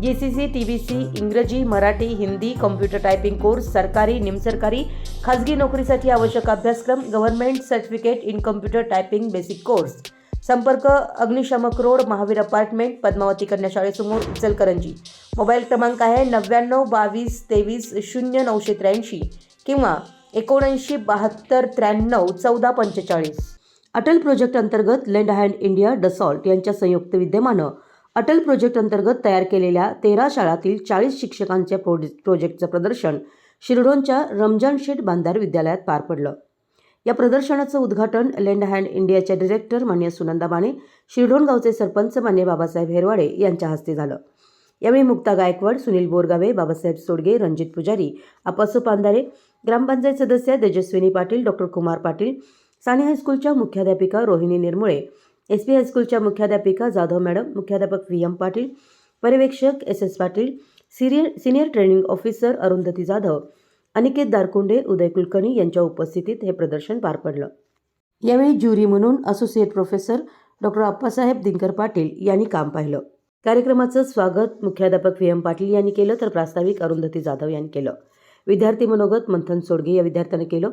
G C C T B C इंग्रजी Marathi Hindi computer typing course सरकारी निमसरकारी खाजगी नोकरीसाठी आवश्यक अभ्यासक्रम government certificate in computer typing basic course. संपर्क अग्निशामक रोड महावीर अपार्टमेंट पद्मावती कन्या शाळेसमोर इचलकरंजी मोबाईल क्रमांक आहे नव्याण्णव बावीस तेवीस शून्य नऊशे त्र्याऐंशी किंवा एकोणऐंशी बहात्तर त्र्याण्णव चौदा पंचेचाळीस. अटल प्रोजेक्ट अंतर्गत लेंड हँड इंडिया डसॉल्ट यांच्या संयुक्त विद्यमानं अटल प्रोजेक्ट अंतर्गत तयार केलेल्या तेरा शाळातील चाळीस शिक्षकांच्या प्रोजे प्रोजेक्टचं प्रदर्शन शिरडोनच्या रमजान शेठ बांधार विद्यालयात पार पडलं. या प्रदर्शनाचं उद्घाटन लेंड हँड इंडियाच्या डिरेक्टर मान्य सुनंदा माने शिरडोन गावचे सरपंच मान्य बाबासाहेब हेरवाडे यांच्या हस्ते झालं. यावेळी मुक्ता गायकवाड सुनील बोरगावे बाबासाहेब सोडगे रणजित पुजारी आपासू पांधारे ग्रामपंचायत सदस्य तेजस्विनी पाटील डॉक्टर कुमार पाटील साने हायस्कूलच्या मुख्याध्यापिका रोहिणी निर्मुळे एस पी हायस्कूलच्या मुख्याध्यापिका जाधव मॅडम मुख्याध्यापक व्ही एम पाटील पर्यवेक्षक S S Patil senior senior training officer Arundhati Jadhav Aniket Darkunde Uday Kulkarni यांच्या उपस्थितीत हे प्रदर्शन पार पडलं. यावेळी ज्युरी म्हणून associate professor doctor Appasaheb Dinkar Patil यांनी काम पाहिलं. कार्यक्रमाचं स्वागत मुख्याध्यापक व्ही एम पाटील यांनी केलं तर प्रास्ताविक अरुंधती जाधव यांनी केलं. विद्यार्थी मनोगत मंथन सोडगे या विद्यार्थ्यानं केलं.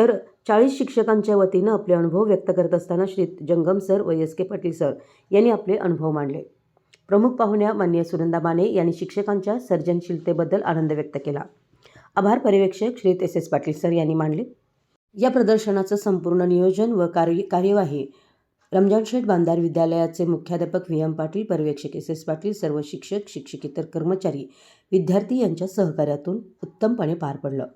तर चाळीस शिक्षकांच्या वतीनं आपले अनुभव व्यक्त करत असताना श्री जंगम सर व एस के पाटील सर यांनी आपले अनुभव मांडले. प्रमुख पाहुण्या मान्य सुनंदा माने यांनी शिक्षकांच्या सर्जनशीलतेबद्दल आनंद व्यक्त केला. आभार पर्यवेक्षक Shri S S Patil sir यांनी मांडले. या प्रदर्शनाचं संपूर्ण नियोजन व कार्य कार्यवाही रमजान शेठ बांधार विद्यालयाचे मुख्याध्यापक व्ही एम पाटील पर्यवेक्षक एस एस पाटील सर्व शिक्षक शिक्षकेतर कर्मचारी विद्यार्थी यांच्या सहकार्यातून उत्तमपणे पार पडलं.